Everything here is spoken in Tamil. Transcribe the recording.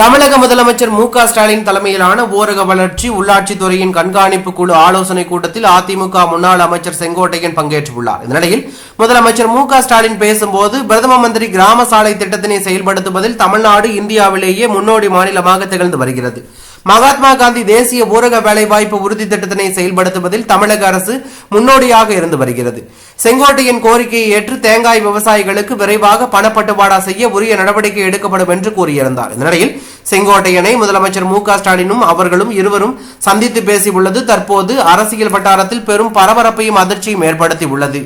தமிழக முதலமைச்சர் மு ஸ்டாலின் தலைமையிலான ஊரக வளர்ச்சி உள்ளாட்சித்துறையின் கண்காணிப்பு குழு ஆலோசனை கூட்டத்தில் அதிமுக முன்னாள் அமைச்சர் செங்கோட்டையன் பங்கேற்றுள்ளார். இந்த நிலையில் முதலமைச்சர் மு ஸ்டாலின் பேசும்போது பிரதம மந்திரி கிராம சாலை திட்டத்தினை செயல்படுத்துவதில் தமிழ்நாடு இந்தியாவிலேயே முன்னோடி மாநிலமாக திகழ்ந்து வருகிறது. மகாத்மா காந்தி தேசிய ஊரக வேலைவாய்ப்பு உறுதி திட்டத்தினை செயல்படுத்துவதில் தமிழக அரசு முன்னோடியாக இருந்து வருகிறது. செங்கோட்டையின் கோரிக்கையை ஏற்று தேங்காய் விவசாயிகளுக்கு விரைவாக பணப்பட்டுவாடா செய்ய உரிய நடவடிக்கை எடுக்கப்படும் என்று கூறியிருந்தார். இந்த நிலையில் செங்கோட்டையனை முதலமைச்சர் மு ஸ்டாலினும் அவர்களும் இருவரும் சந்தித்து பேசியுள்ளது. தற்போது அரசியல் வட்டாரத்தில் பெரும் பரபரப்பையும் அதிர்ச்சியும் ஏற்படுத்தி உள்ளது